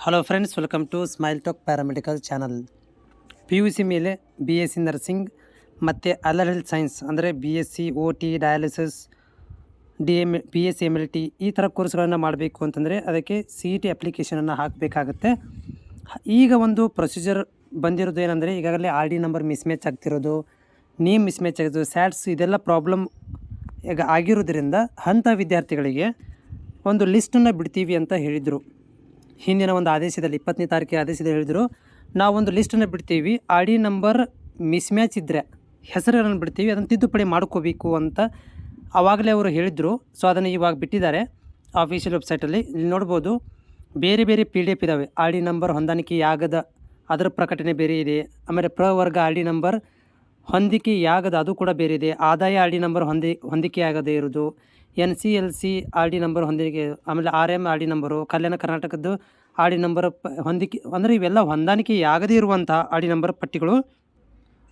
Hello friends welcome to smile talk paramedical channel P U C ಮೇಲೆ B S C nursing ಮತ್ತು allied health science ಅಂದರೆ B S C O T dialysis D M B S C M L T ಈ ಥರ ಕೋರ್ಸ್ಗಳನ್ನು ಮಾಡಬೇಕು ಅಂತಂದರೆ ಅದಕ್ಕೆ C E T ಅಪ್ಲಿಕೇಶನನ್ನು ಹಾಕಬೇಕಾಗತ್ತೆ. ಈಗ ಒಂದು ಪ್ರೊಸೀಜರ್ ಬಂದಿರೋದು ಏನಂದರೆ ಈಗಾಗಲೇ ಆರ್ ಡಿ ನಂಬರ್ ಮಿಸ್ಮ್ಯಾಚ್ ಆಗ್ತಿರೋದು ನೇಮ್ ಮಿಸ್ಮ್ಯಾಚ್ ಆಗಿರೋದು ಸ್ಯಾಟ್ಸ್ ಇದೆಲ್ಲ ಪ್ರಾಬ್ಲಮ್ ಈಗ ಆಗಿರೋದ್ರಿಂದ ಅಂಥ ವಿದ್ಯಾರ್ಥಿಗಳಿಗೆ ಒಂದು ಲಿಸ್ಟನ್ನು ಬಿಡ್ತೀವಿ ಅಂತ ಹೇಳಿದರು. ಹಿಂದಿನ ಒಂದು ಆದೇಶದಲ್ಲಿ, ಇಪ್ಪತ್ತನೇ ತಾರೀಕಿನ ಆದೇಶದಲ್ಲಿ ಹೇಳಿದರು ನಾವೊಂದು ಲಿಸ್ಟನ್ನು ಬಿಡ್ತೀವಿ. ಆರ್ ಡಿ ನಂಬರ್ ಮಿಸ್ಮ್ಯಾಚ್ ಇದ್ದರೆ ಹೆಸರನ್ನು ಬಿಡ್ತೀವಿ. ಅದನ್ನು ತಿದ್ದುಪಡಿ ಮಾಡ್ಕೋಬೇಕು ಅಂತ ಆವಾಗಲೇ ಅವರು ಹೇಳಿದರು. ಸೊ ಅದನ್ನು ಇವಾಗ ಬಿಟ್ಟಿದ್ದಾರೆ ಆಫೀಷಿಯಲ್ ವೆಬ್ಸೈಟಲ್ಲಿ ಇಲ್ಲಿ ನೋಡ್ಬೋದು, ಬೇರೆ ಬೇರೆ ಪಿ ಡಿ ಎಫ್ ಇದ್ದಾವೆ ಆರ್ ಡಿ ನಂಬರ್ ಹೊಂದಾಣಿಕೆಯಾಗದ ಅದರ ಪ್ರಕಟಣೆ ಬೇರೆ ಇದೆ. ಆಮೇಲೆ ಪ್ರವರ್ಗ ಆರ್ ಡಿ ನಂಬರ್ ಹೊಂದಿಕೆಯಾಗದ ಅದು ಕೂಡ ಬೇರೆ ಇದೆ. ಆದಾಯ ಆರ್ ಡಿ ನಂಬರ್ ಹೊಂದಿ ಹೊಂದಿಕೆಯಾಗದೇ ಇರೋದು N C L C R D number ಹೊಂದಿಕೆ, ಆಮೇಲೆ R M R D number, Kalyana ಕರ್ನಾಟಕದ್ದು ಆರ್ ಡಿ ನಂಬರ್ ಪ ಹೊಂದಿಕೆ, ಅಂದರೆ ಇವೆಲ್ಲ ಹೊಂದಾಣಿಕೆಯಾಗದೇ ಇರುವಂಥ ಆರ್ ಡಿ ನಂಬರ್ ಪಟ್ಟಿಗಳು.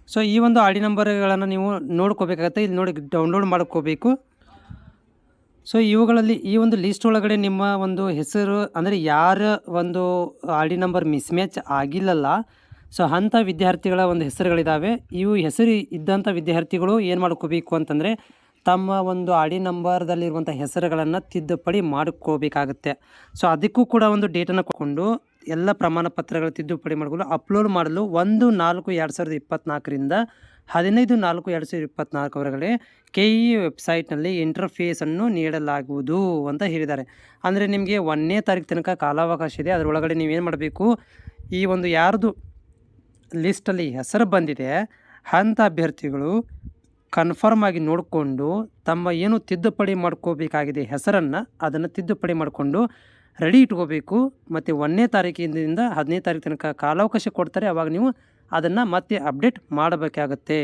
ಸೊ, ಈ ಒಂದು ಆರ್ ಡಿ ನಂಬರ್ಗಳನ್ನು ನೀವು ನೋಡ್ಕೋಬೇಕಾಗತ್ತೆ, ಇಲ್ಲಿ ನೋಡಿ ಡೌನ್ಲೋಡ್ ಮಾಡ್ಕೋಬೇಕು. ಸೊ, ಇವುಗಳಲ್ಲಿ ಈ ಒಂದು ಲಿಸ್ಟ್ ಒಳಗಡೆ ನಿಮ್ಮ ಒಂದು ಹೆಸರು, ಅಂದರೆ ಯಾರ ಒಂದು ಆರ್ ಡಿ ನಂಬರ್ ಮಿಸ್ಮ್ಯಾಚ್ ಆಗಿಲ್ಲಲ್ಲ, ಸೊ, ಅಂಥ ವಿದ್ಯಾರ್ಥಿಗಳ ಒಂದು ಹೆಸರುಗಳಿದ್ದಾವೆ ಇವು ಹೆಸರು ಇದ್ದಂಥ ವಿದ್ಯಾರ್ಥಿಗಳು ಏನು ಮಾಡ್ಕೋಬೇಕು ಅಂತಂದರೆ ತಮ್ಮ ಒಂದು ಆಡಿ ನಂಬರ್ದಲ್ಲಿರುವಂಥ ಹೆಸರುಗಳನ್ನು ತಿದ್ದುಪಡಿ ಮಾಡ್ಕೋಬೇಕಾಗುತ್ತೆ. ಸೊ ಅದಕ್ಕೂ ಕೂಡ ಒಂದು ಡೇಟನ್ನು ಕೊಟ್ಟು ಎಲ್ಲ ಪ್ರಮಾಣ ಪತ್ರಗಳ ತಿದ್ದುಪಡಿ ಮಾಡಿಕೊಂಡು ಅಪ್ಲೋಡ್ ಮಾಡಲು ಒಂದು ನಾಲ್ಕು ಎರಡು ಸಾವಿರದ ಇಪ್ಪತ್ತ್ನಾಲ್ಕರಿಂದ ಹದಿನೈದು ನಾಲ್ಕು ಎರಡು ಸಾವಿರದ ಇಪ್ಪತ್ತ್ನಾಲ್ಕರವರೆಗೆ ಕೆ ಇ ವೆಬ್ಸೈಟ್ನಲ್ಲಿ ಇಂಟರ್ಫೇಸನ್ನು ನೀಡಲಾಗುವುದು ಅಂತ ಹೇಳಿದ್ದಾರೆ. ಅಂದರೆ ನಿಮಗೆ ಒಂದನೇ ತಾರೀಕು ತನಕ ಕಾಲಾವಕಾಶ ಇದೆ. ಅದರೊಳಗಡೆ ನೀವೇನು ಮಾಡಬೇಕು? ಈ ಒಂದು ಯಾರ್ದು ಲಿಸ್ಟಲ್ಲಿ ಹೆಸರು ಬಂದಿದೆ, ಅಂಥ ಅಭ್ಯರ್ಥಿಗಳು ಕನ್ಫರ್ಮ್ ಆಗಿ ನೋಡಿಕೊಂಡು ತಮ್ಮ ಏನು ತಿದ್ದುಪಡಿ ಮಾಡ್ಕೋಬೇಕಾಗಿದೆ ಹೆಸರನ್ನು ಅದನ್ನು ತಿದ್ದುಪಡಿ ಮಾಡಿಕೊಂಡು ರೆಡಿ ಇಟ್ಕೋಬೇಕು. ಮತ್ತು ಒಂದನೇ ತಾರೀಕಿನಿಂದ ಹದಿನೈದು ತಾರೀಕು ತನಕ ಕಾಲಾವಕಾಶ ಕೊಡ್ತಾರೆ. ಅವಾಗ ನೀವು ಅದನ್ನು ಮತ್ತೆ ಅಪ್ಡೇಟ್ ಮಾಡಬೇಕಾಗತ್ತೆ.